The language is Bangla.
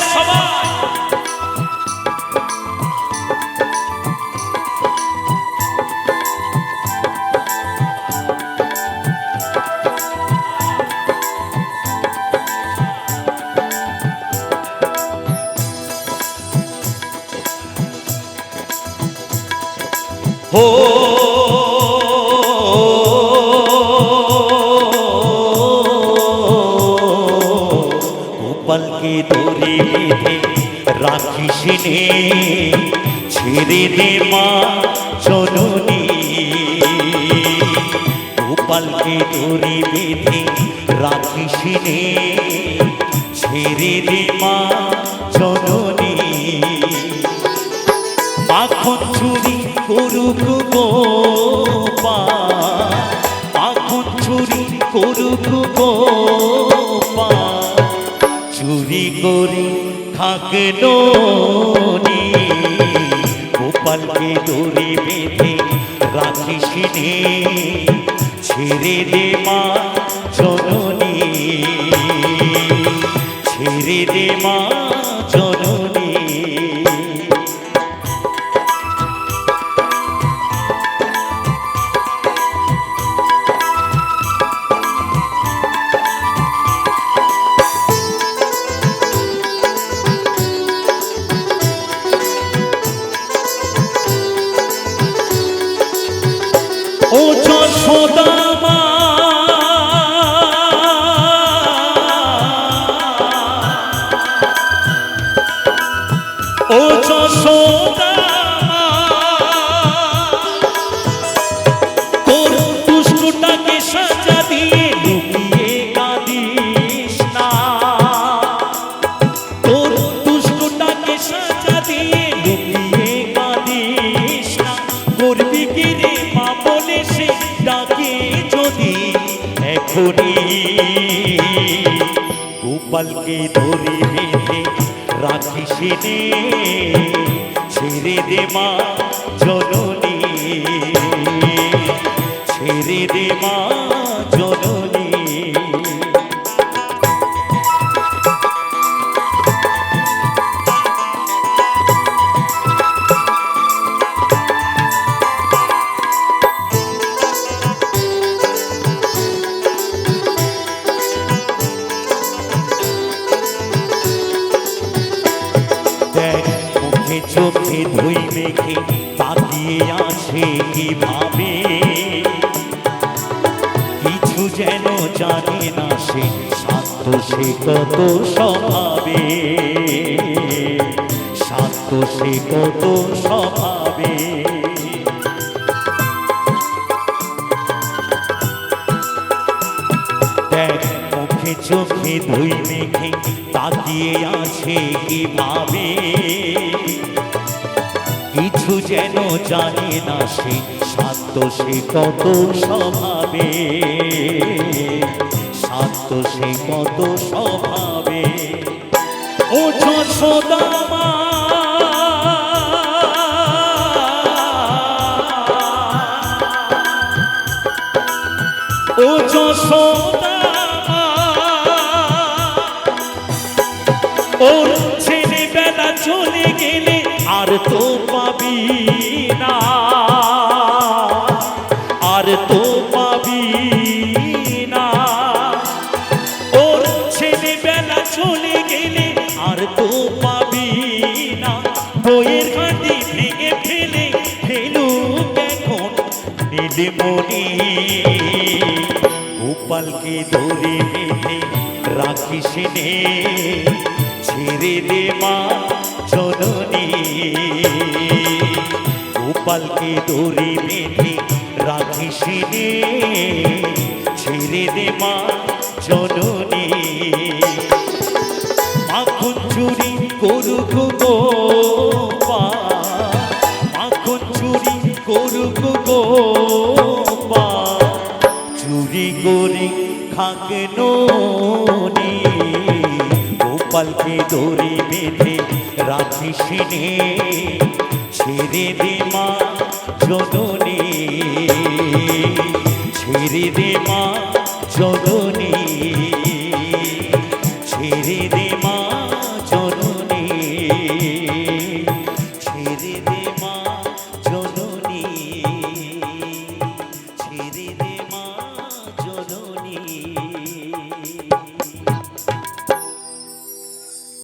সমাজ রাখিস ছেড়ে দে মা গোপালকে ধরে বেঁধে রাখিস ছেড়ে দে মা মাখন চুরি করুক গোপা মাখন চুরি করুক গোপা চুরি করে নি। গোপালকে দড়ি বেঁধে রাখিস নে। ছেড়ে দে মা জননী। ছেড়ে দে মা ও যশোদা মা। ও যশোদা মা। তোর দুষ্টটাকে সাজা দিয়ে লুকিয়ে কাঁদিস না। তোর দুষ্টটাকে সাজা দিয়ে লুকিয়ে কাঁদিস এখনই গোপালকে ধরি বেঁধে রাখি সেনে ছেড়ে দে মা জননী। ছেড়ে দে মা ধুই মেখে তাকিয়ে আছে কীভাবে? কিছু যেন জানে না সে শান্ত সে কত স্বভাবে। শান্ত সে কত স্বভাবে। চোখে ধুই মেখে তাকিয়ে আছে কীভাবে? কিছু যেন জানে না সে শান্ত সে কত স্বভাবে। শান্ত সে কত স্বভাবে। ও যশোদা মা। ও যশোদা আর তো পাবি না। আর তো পাবি না। ওর ছেলেবেলা চলে গেলে আর তো পাবি না। বইয়ের ঘাটি ভেঙে ফেলে ফেলুক এখন নীলমণি গোপালকে ধরে বেঁধে রাখিস নে। ছেড়ে দে মা গোপালকে ধরে বেঁধে রাখিস নে ছেড়ে দে মা জননী। মাখন চুরি করুক গোপা মাখন চুরি করুক গোপা চুরি করে খাক নি গোপালকে দড়ি বেঁধে রাখিস নে ছেড়ে দে মা জননী ছেড়ে দে মা জননী